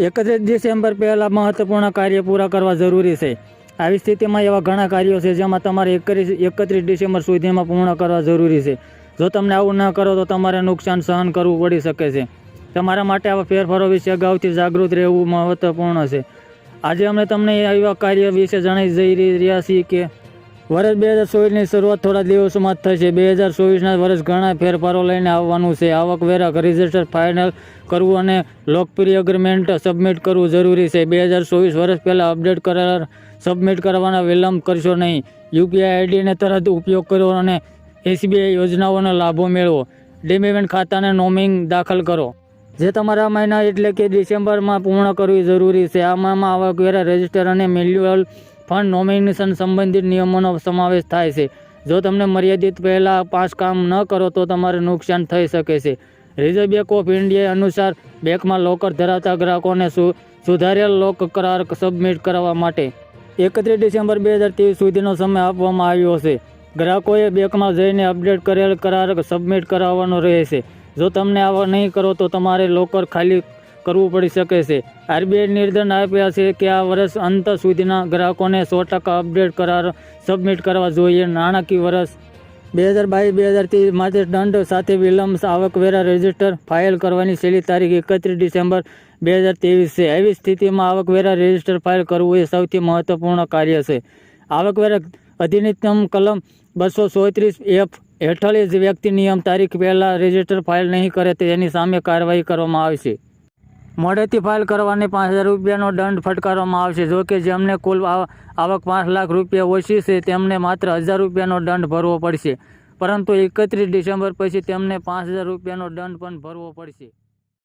એકત્રીસ ડિસેમ્બર પહેલાં મહત્વપૂર્ણ કાર્ય પૂરા કરવા જરૂરી છે. આવી સ્થિતિમાં એવા ઘણા કાર્યો છે જેમાં તમારે એકત્રીસ એકત્રીસ ડિસેમ્બર સુધીમાં પૂર્ણ કરવા જરૂરી છે. જો તમને આવું ન કરો તો તમારે નુકસાન સહન કરવું પડી શકે છે. તમારા માટે આવા ફેરફારો વિશે અગાઉથી જાગૃત રહેવું મહત્વપૂર્ણ છે. આજે અમે તમને એવા કાર્ય વિશે જણાવી જઈ રહ્યા છીએ કે વર્ષ બે હજાર ચોવીસની શરૂઆત થોડા દિવસોમાં જ થશે. બે હજાર ચોવીસના વર્ષ ઘણા ફેરફારો લઈને આવવાનું છે. આવકવેરા રજિસ્ટર ફાઇનલ કરવું અને લોકપ્રિય અગ્રીમેન્ટ સબમિટ કરવું જરૂરી છે. બે હજાર ચોવીસ વર્ષ પહેલાં અપડેટ કરાર સબમિટ કરવાના વિલંબ કરશો નહીં. યુપીઆઈ આઈડીને તરત ઉપયોગ કરો અને એસબીઆઈ યોજનાઓનો લાભો મેળવો. ડીમેમેન્ટ ખાતાને નોમિંગ દાખલ કરો. જે તમારા મહિના એટલે કે ડિસેમ્બરમાં પૂર્ણ કરવી જરૂરી છે. આમાં આવકવેરા રજિસ્ટર અને મેન્યુઅલ ફંડ નોમિનેશન સંબંધિત નિયમોનો સમાવેશ થાય છે. જો તમને મર્યાદિત પહેલાં પાંચ કામ ન કરો તો તમારે નુકસાન થઈ શકે છે. રિઝર્વ બેંક ઓફ ઇન્ડિયા અનુસાર બેંકમાં લોકર ધરાવતા ગ્રાહકોને સુ, સુધારેલ લોક કરાર સબમિટ કરવા માટે એકત્રીસ ડિસેમ્બર બે હજાર ત્રેવીસ સુધીનો સમય આપવામાં આવ્યો છે. ગ્રાહકોએ બેંકમાં જઈને અપડેટ કરેલ કરાર સબમિટ કરાવવાનો રહેશે. જો તમને આવા નહીં કરો તો તમારે લોકર ખાલી કરવું પડી શકે છે. આરબીઆઈ નિર્દેશ આપ્યા છે કે આ વર્ષ અંત સુધીના ગ્રાહકોને સો ટકા અપડેટ કરાર સબમિટ કરવા જોઈએ. નાણાકીય વર્ષ બે હજાર બાવીસ, બે હજાર ત્રીસ માટે દંડ સાથે વિલંબ આવકવેરા રજિસ્ટર ફાઇલ કરવાની છેલ્લી તારીખ એકત્રીસ ડિસેમ્બર બે હજાર ત્રેવીસ છે. આવી સ્થિતિમાં આવકવેરા રજિસ્ટર ફાઇલ કરવું એ સૌથી મહત્વપૂર્ણ કાર્ય છે. આવકવેરા અધિનિયમ કલમ બસો ચોત્રીસ એફ હેઠળ જ વ્યક્તિ નિયમ તારીખ પહેલાં રજિસ્ટર ફાઇલ નહીં કરે તેની સામે કાર્યવાહી કરવામાં આવશે મોડેથી ફાઇલ કરવાની પાંચ હજાર રૂપિયાનો દંડ ફટકારવામાં આવશે. જો કે જેમને કુલ આવ- આવક પાંચ લાખ રૂપિયા ઓછી છે, તેમને માત્ર હજાર રૂપિયાનો દંડ ભરવો પડશે. પરંતુ એકત્રીસ ડિસેમ્બર પછી તેમને પાંચ હજાર રૂપિયાનો દંડ પણ ભરવો પડશે.